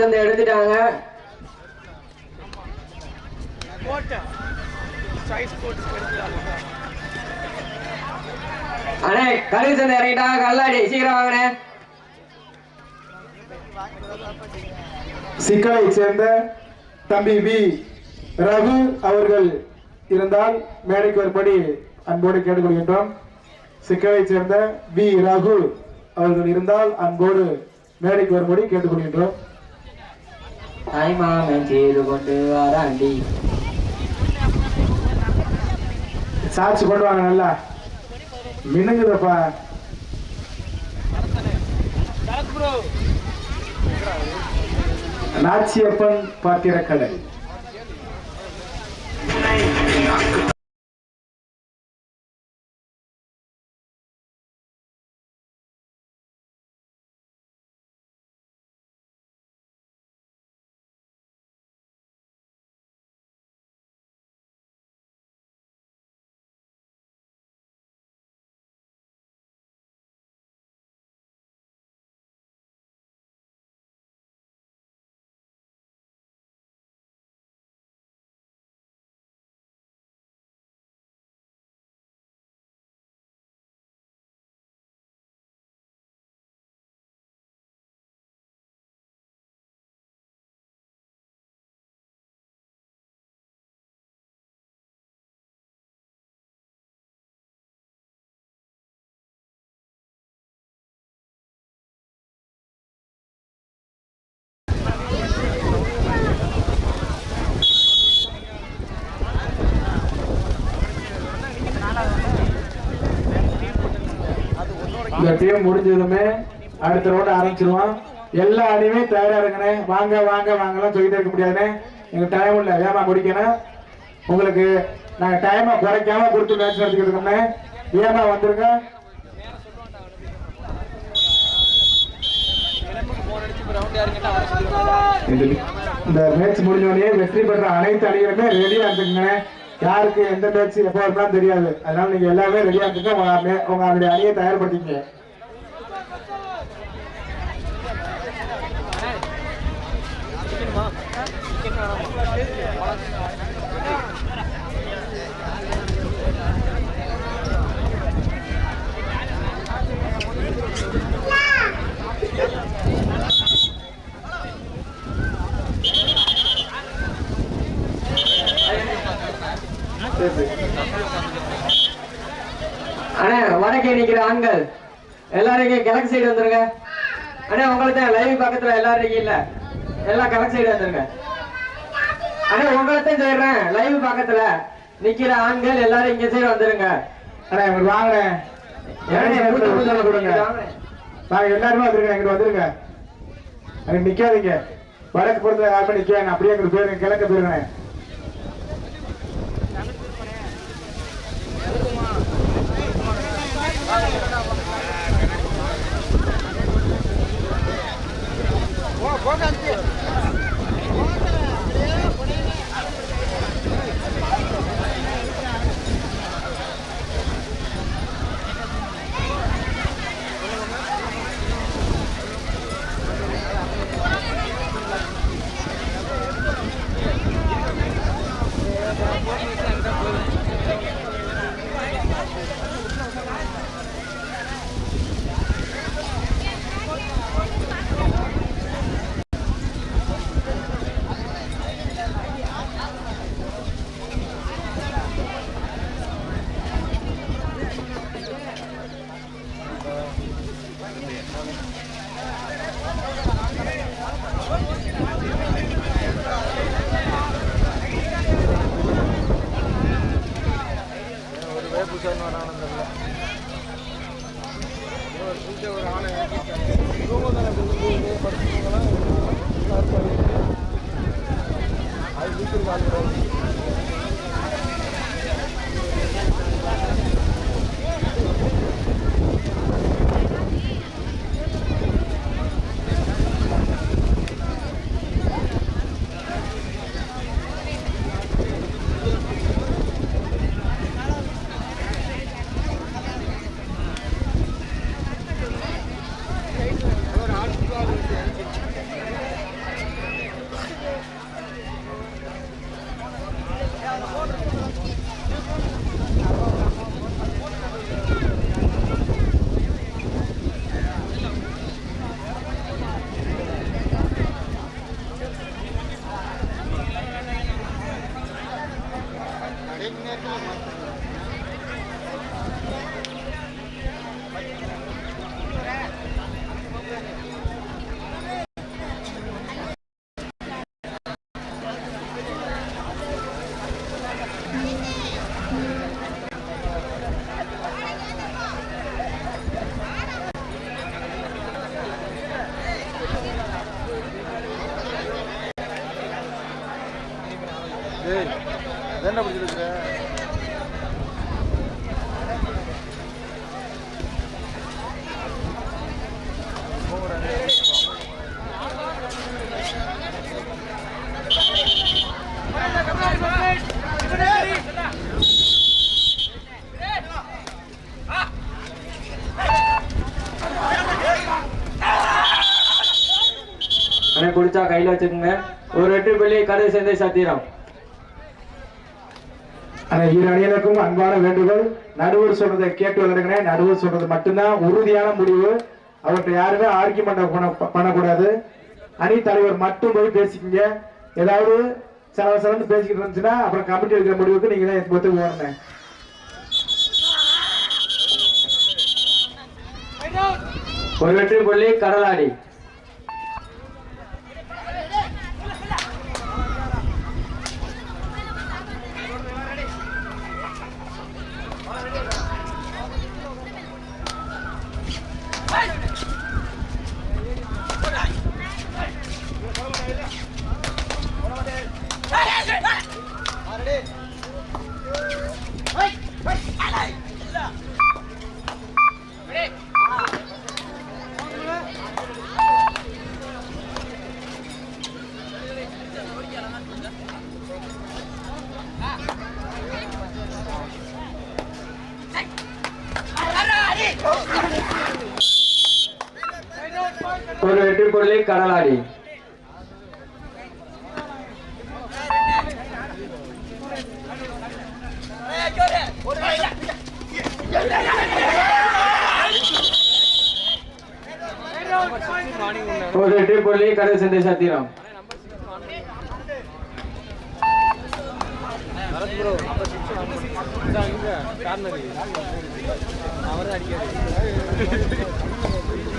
சந்தை எடுத்துட்டாங்க. அண்ணே கருது சந்தை இறங்கிட்டாங்க கல்லாடி சீக்கிரம் வாங்கண்ணே. சிக்கலை சேர்ந்த தம்பி வி. ரகு அவர்கள் இருந்தால் மேடைக்கு வரும்படி அன்போடு கேட்டுக்கொள்கின்றோம். சிக்கலை சேர்ந்த வி. ரகு அவர்கள் இருந்தால் அன்போடு மேடைக்கு வரும்படி கேட்டுக்கொள்கின்றோம். தாய்மாமன் செய்து கொண்டு வராண்டி. சாட்சி கொண்டு வாங்க நல்லா. மினுங்குதப்பா. நாச்சியப்பன் பாத்திரக்கடை இந்த டீம் முடிஞ்சதுமே அடுத்த ரவுண்ட் ஆரம்பிச்சிருவோம். எல்லா அணியுமே தயாரா இருங்கண்ணே வாங்க வாங்க வாங்கலாம் சொல்லிட்டே இருக்க முடியாதுன்னு எங்க டைம் இல்ல. ஏமா முடிக்கணும். உங்களுக்கு நாங்க டைமை குறைக்காம கொடுத்து மேட்ச் நடத்திக்கிட்டு இருக்கோம்ண்ணே ஏமா வந்துருங்க. இந்த- மேட்ச் முடிஞ்ச உடனே வெற்றி பெற்ற அனைத்து அணிகளுமே ரெடியா இருந்துங்க யாருக்கு எந்த மேட்ச் எப்போ வருமானு தெரியாது. அதனால நீங்க எல்லாமே ரெடியா இருந்துங்க உங்க மே- அவருடைய அணியை தயார்படுத்திங்க சரி, சரி. அண்ணே வடக்கே நிக்கிற ஆண்கள். எல்லாரும் இங்க கிழக்கு சைடு வந்துருங்க. அண்ணே உங்களுக்கு தான் லைவ் பக்கத்துல எல்லாரும் இருக்கீங்கல்ல எல்லாம் கிழக்கு சைடு வந்துருங்க அண்ணே உங்களுக்கு தான் சொல்றேன் லைவ் பக்கத்துல நிக்கிற ஆண்கள் எல்லாரும் இங்க சைடு வந்துருங்க. அண்ணா இங்க வாங்கினேன் கொடுங்க. வாங்க. நாங்க எல்லாருமே வந்துருங்க இங்க வந்துருங்க. அங்க நிக்காதீங்க. வடக்கு புறத்துல யாருமே நிக்காங்க அப்படியே எங்களுக்கு போயிருங்க கிழக்கு போயிருங்க Buat. പറയുന്നവരാണ് கையில வச்சுக்கோங்க. ஒரு வெற்றி புள்ளி கடை சேர்ந்த சத்திரம். இரு அணியினருக்கும் அன்பான வேண்டுகோள். நடுவர் சொல்றதை கேட்டு விளையாடுங்க நடுவர் சொல்றது மட்டும்தான் உறுதியான முடிவு. அவர்கிட்ட யாருமே ஆர்கியூமெண்ட் பண்ண பண்ணக்கூடாது. அணி தலைவர் மட்டும் போய் பேசிக்கங்க. ஏதாவது சில சிலந்து பேசிக்கிட்டு இருந்துச்சுன்னா அப்புறம் கமிட்டி எடுக்கிற முடிவுக்கு நீங்க தான் ஒத்துக்கு போகணும் ஒரு வெற்றி புள்ளி கடலாடி. ஒரு வெற்றி புள்ளி கடலாடி ஒரு வெற்றி புள்ளி கடை சேர்ந்த சத்திரம். பரத் ப்ரோ அப்ப சிக்ஸ் வாங்க இங்க கார்னர் அவர் அடிக்காது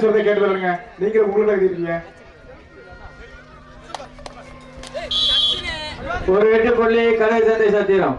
சொல்றதை கேட்டு விடுங்க நீங்க உங்களுக்கு எழுதிருக்கீங்க ஒரு எட்டு புள்ளி கலை சந்தை சத்திரம்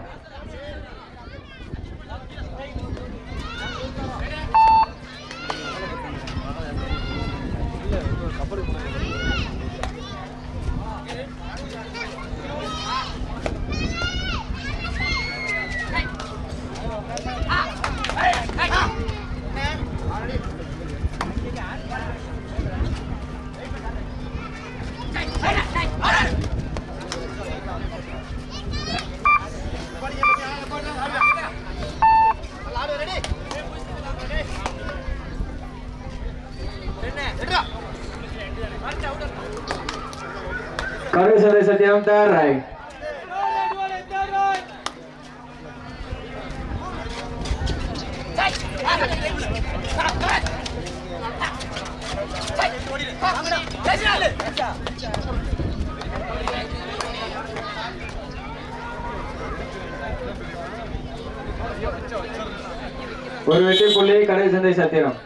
கடை on the right. ஒரு வெற்றி புள்ளி கடை சந்தை சத்திரம்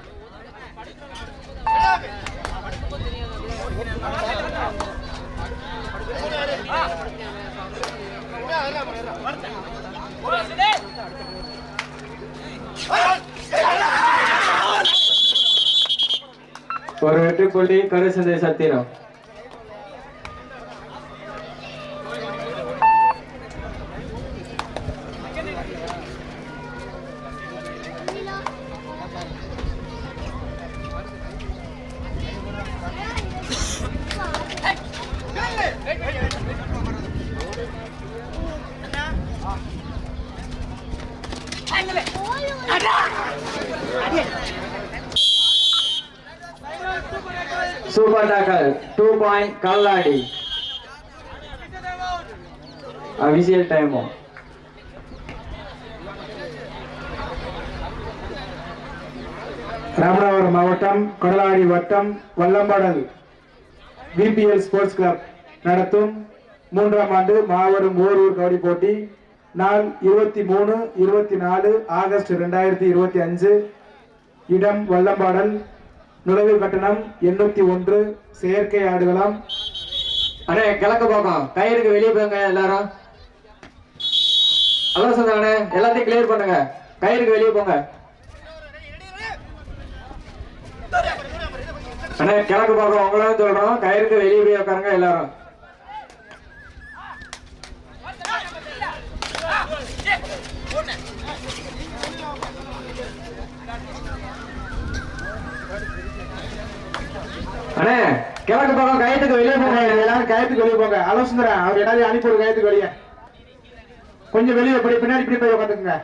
ஒரு வெற்றி புள்ளி கரு கருசந்தை சத்திரம். சூப்பர் டூ பாயிண்ட் கல்லாடி. அபிஷியல் டைமோ. ராமநாதபுரம் மாவட்டம் கடலாடி வட்டம் வல்லம்பாடல். பிபிஎல் ஸ்போர்ட்ஸ் கிளப் நடத்தும் மூன்றாம் ஆண்டு மாபெரும் ஓரூர் கபடி போட்டி. நாள் இருபத்தி மூணு இருபத்தி நாலு ஆகஸ்ட் ரெண்டாயிரத்தி இருபத்தி அஞ்சு இடம் வல்லம்பாடல். நுழைவு கட்டணம் எண்ணூத்தி ஒன்று செயற்கை ஆடுகளம் அண்ணே கிழக்க பக்கம் டயருக்கு வெளியே போங்க எல்லாரும் அதான் சொன்னாங்க எல்லாத்தையும் கிளியர் பண்ணுங்க டயருக்கு வெளியே போங்க அண்ணே கிழக்கு பக்கம் உங்களும் சொல்றோம் கயிறுக்கு வெளியே போய் உட்காருங்க எல்லாரும் அண்ணே கிழக்கு பக்கம் கயத்துக்கு வெளியே போங்க. எல்லாரும் கயத்துக்கு வெளியே போங்க. ஆலோசனை அவர் எல்லாரையும் அனுப்பி ஒரு கயத்துக்கு வெளியே. கொஞ்சம் வெளியே போய் பின்னாடி இப்படி போய் உட்காந்துக்குங்க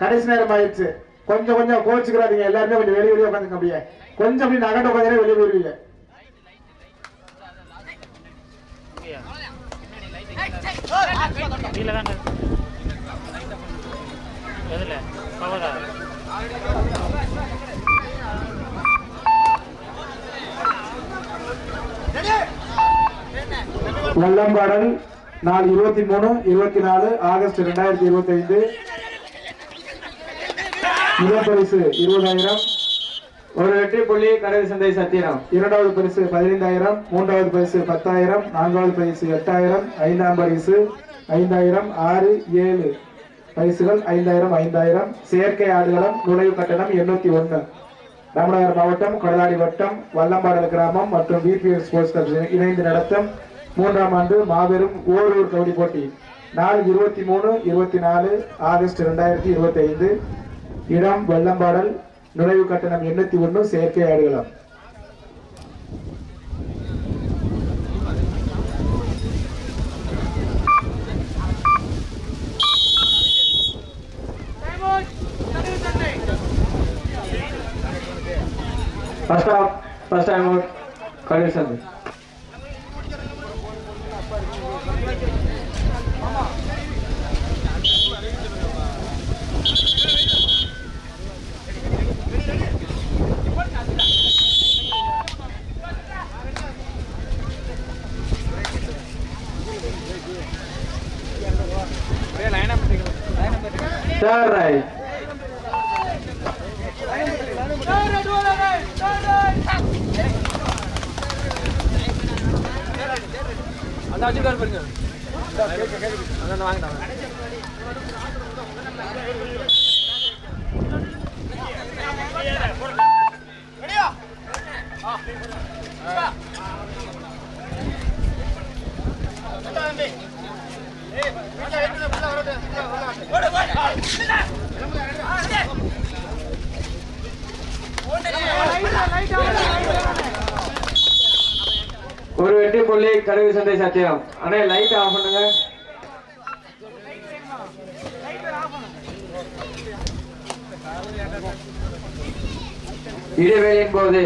கடைசி நேரம் ஆயிடுச்சு. கொஞ்சம் கொஞ்சம் கோச்சுக்கிறாதீங்க. எல்லாருமே கொஞ்சம் வெளியே வெளியே உட்காந்துங்க அப்படியே. கொஞ்சம் அப்படி நகட்ட உட்காந்து வெளியே போயிருவீங்க. கீழே தாங்க. வல்லம்பாடல் நாள் இருபத்தி மூணு இருபத்தி நாலு ஆகஸ்ட் ரெண்டாயிரத்தி இருபத்தி ஐந்து முதல் பரிசு இருபதாயிரம். ஒரு வெற்றி புள்ளி கடைசி சந்தை சத்திரம். இரண்டாவது பரிசு பதினைந்தாயிரம் மூன்றாவது பரிசு பத்தாயிரம் நான்காவது பரிசு எட்டாயிரம் ஐந்தாம் பரிசு ஐந்தாயிரம் ஆறு ஏழு பரிசுகள் ஐந்தாயிரம் ஐந்தாயிரம். செயற்கை ஆடுகளம் நுழைவு கட்டணம் எண்ணூத்தி ஒன்று. ராமநகர் மாவட்டம் கடலாடி வட்டம் வல்லம்பாடல் கிராமம் மற்றும் பிபிஎஸ் ஸ்போர்ட்ஸ் கிளப் இணைந்து நடத்தும் மூன்றாம் ஆண்டு மாபெரும் ஓரூர் கபடி போட்டி நாள் இருபத்தி மூணு இருபத்தி நாலு ஆகஸ்ட் ரெண்டாயிரத்தி இருபத்தி ஐந்து இடம் வெள்ளம்பாடல் நுழைவு கட்டணம் எண்ணூத்தி ஒண்ணு செயற்கை ஆடுகளம் First off, first time out, கடைசி சந்தை அப் தேர்ட் ரைட் அந்த வச்சுருக்காரு பாருங்க அதான் வாங்கிட்டாங்க ஒரு வெற்றி புள்ளி கருவி சந்தை சத்தியம் அண்ணே லைட் ஆஃப் பண்ணுங்க. இடைவேளையின் போது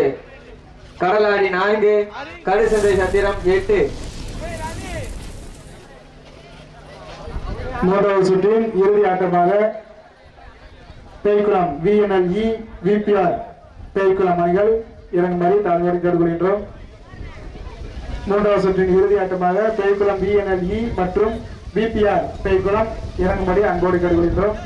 கடலாடி நான்கு கருசந்தை சத்திரம் எட்டு. மூன்றாவது சுற்றின் இறுதி ஆட்டமாக பேய்குளம் விஎன்எல்இ விபிஆர் பேய்குளம் அணிகள் இறங்குமாறி தாழ்மையோடு கேட்டுக்கொள்கின்றோம் மூன்றாவது சுற்றின் இறுதி ஆட்டமாக பேய்குளம் விஎன்எல்இ மற்றும் பிபிஆர் பேய்குளம் இறங்கும்படி அன்போடு கேட்டுக்கொள்கின்றோம்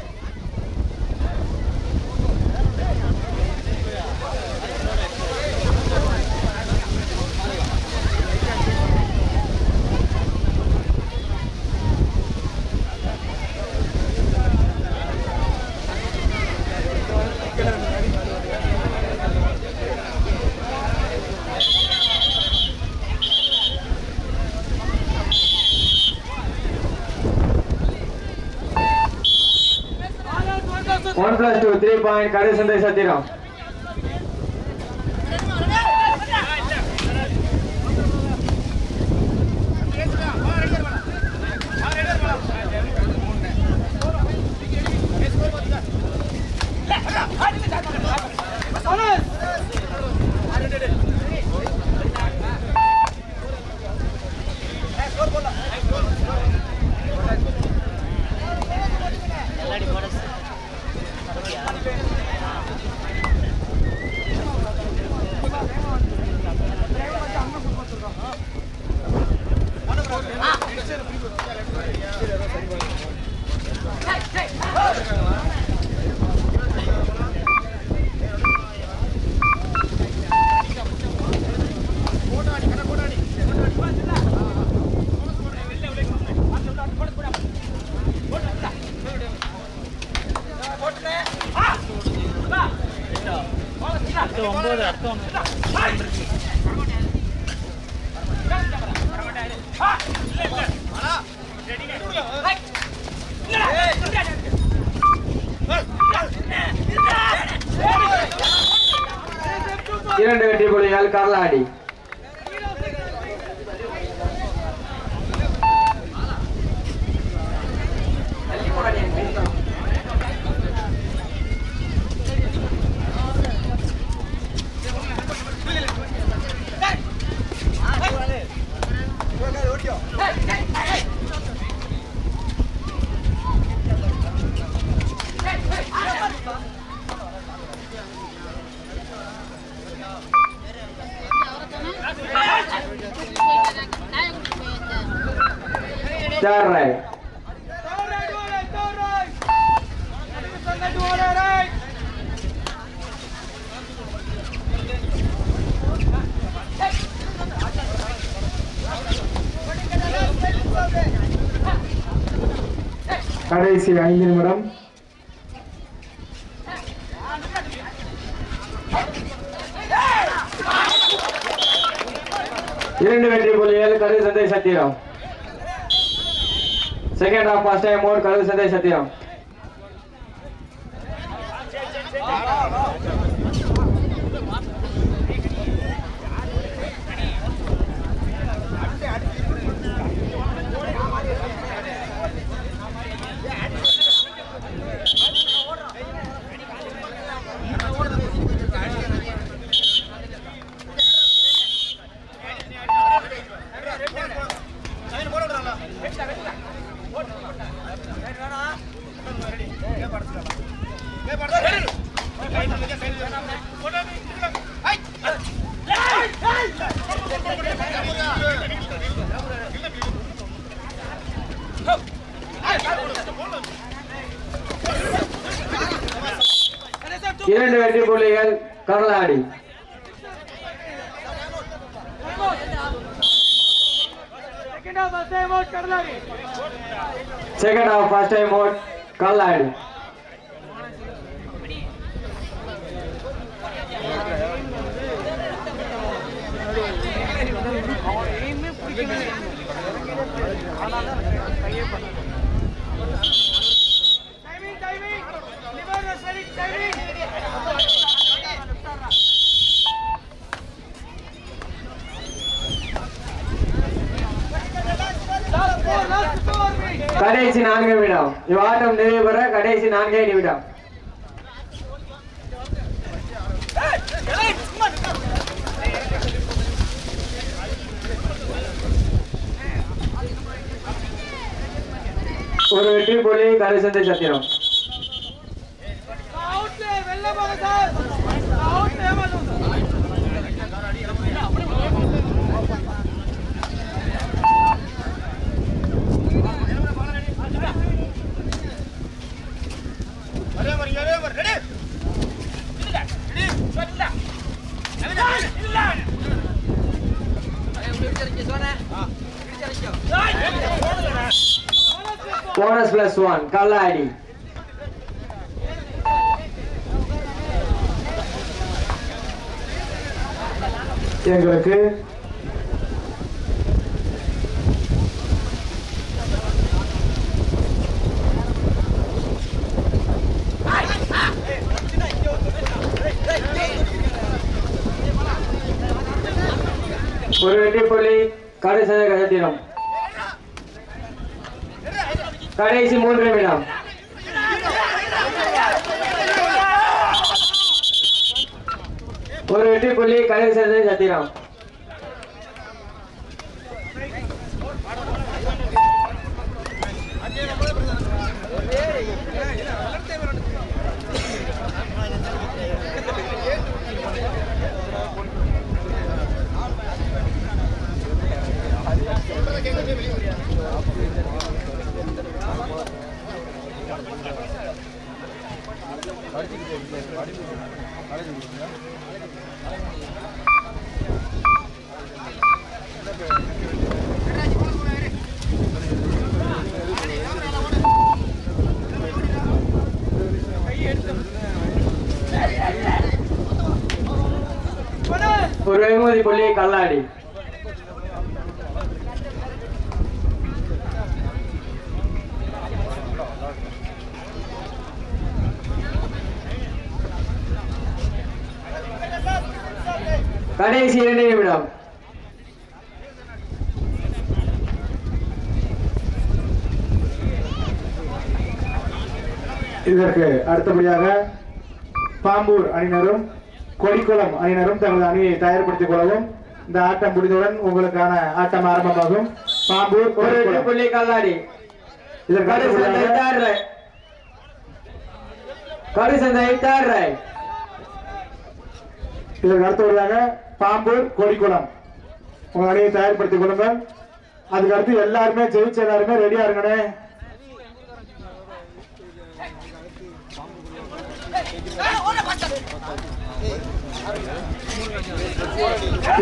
one plus two three point கடைசந்தை சத்திரம். இரண்டு கடைசி ஐந்து நிமிடம். இரண்டு வெற்றி புள்ளிகள் கரு சந்தை சத்தியம் second half first time mode கரு சந்தை சத்தியம் இரண்டு வெற்றி புள்ளிகள் கர்லாடி. Second half first time mode கர்லாடி. கடைசி நான்கு நிமிடம். இவ்வாட்டம் நிறைவு பெற கடைசி நான்கே நிமிடம். ஒரு வெற்றி புள்ளி கரிசந்தை சத்திரம். போனஸ் பிளஸ் ஒன் கல்லாடி எங்களுக்கு ஒரு வெற்றி புள்ளி கடைசி கஜத்திரம் கடைசி மூன்று நிமிடம். ஒரு வெற்றி புள்ளி கடைசி சத்திரம் ஒரு வெகுமதி புள்ளி கல்லாடி. கடைசி இரண்டு நிமிடம். இதற்கு அடுத்தபடியாக பாம்பூர் அணியினரும் கொடிக்குளம் அணியினரும் தங்களது அணியை தயார்படுத்திக் கொள்ளவும் இந்த ஆட்டம் முடிந்தவுடன் உங்களுக்கான ஆட்டம் ஆரம்பமாகும். பாம்பூர் ஒரு. புள்ளி கல்லாடி இதற்கு ரைட் இதற்கு அடுத்தபடியாக பாம்பூர் கொடிக்குளம். உங்க அணியை தயார்படுத்திக் கொள்ளுங்கள். அதுக்கு அடுத்து எல்லாருமே ஜெயிச்ச எல்லாருமே ரெடியா இருங்கண்ணே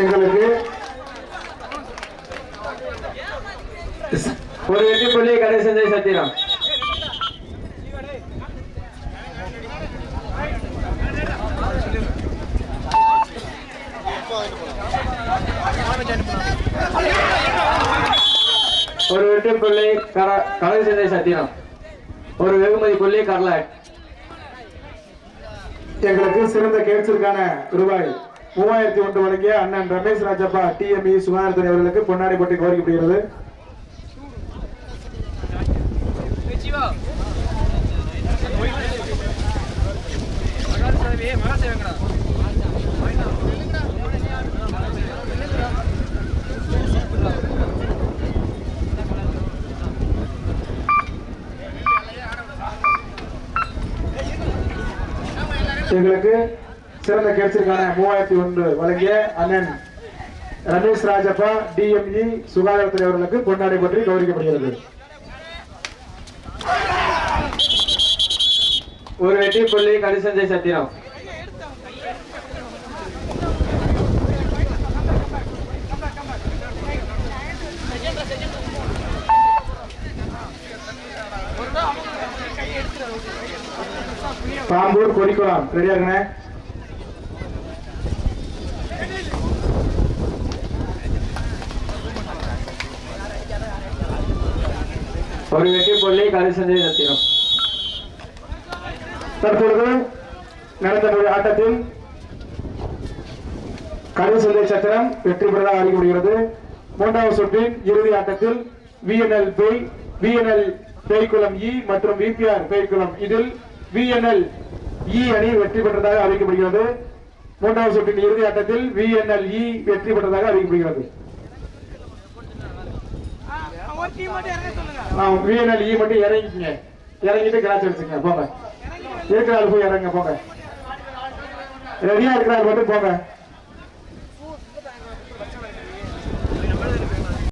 எங்களுக்கு ஒரு வெற்றி புள்ளி கடைசி சத்திரம் ஒரு வெற்றி புள்ளி கலை சிந்தை சத்தியம் ஒரு வெகுமதி புள்ளி கர்லாட் எங்களுக்கு சிறந்த கேட்ஸிற்கான ரூபாய் மூவாயிரத்தி ஒன்று வழங்கிய அண்ணன் ரமேஷ் ராஜப்பா டிஎம்இ சுகாதாரத்துறை அவர்களுக்கு பொன்னாடி போட்டி கோரிக்கப்படுகிறது. எங்களுக்கு சிறந்த கேட்சிற்கான மூவாயிரத்தி ஒன்று வழங்கிய அண்ணன் ரமேஷ் ராஜப்பா டிஎம்இ சுகாதாரத்துறை அவர்களுக்கு கொண்டாடி பற்றி கௌரவிக்கப்படுகிறது. ஒரு வெற்றி புள்ளி கடைசி சத்திரம். பாம்பூர் கொடிக்குளம். ரெடியா இருங்கண்ணே ஒரு வெற்றி புள்ளி கடைசி சத்திரம் தற்பொழுது நடந்த ஆட்டத்தில் கரு சந்தை சத்திரம் வெற்றி பெறதாக அறிக்கப்படுகிறது மூன்றாவது சுற்றின் இறுதி ஆட்டத்தில் விஎன்எல் பெய் விஎன்எல் பெய்குளம் இ மற்றும் விபிஆர் பெய்குளம் இதில் விஎன்எல் இ e அணி வெற்றி பெற்றதாக அறிவிக்கப்படுகிறது. மூன்றாவது சுற்றின் இறுதி ஆட்டத்தில் விஎன்எல் இ e வெற்றி பெற்றதாக அறிவிக்கப்படுகிறது. விஎன்எல் இ e மட்டும் இறங்கிக்கங்க. இறங்கிட்டு கிராச் அடிச்சுங்க போங்க. இருக்கிற போய் இறங்க போங்க. ரெடியா இருக்கிற மட்டும் போங்க.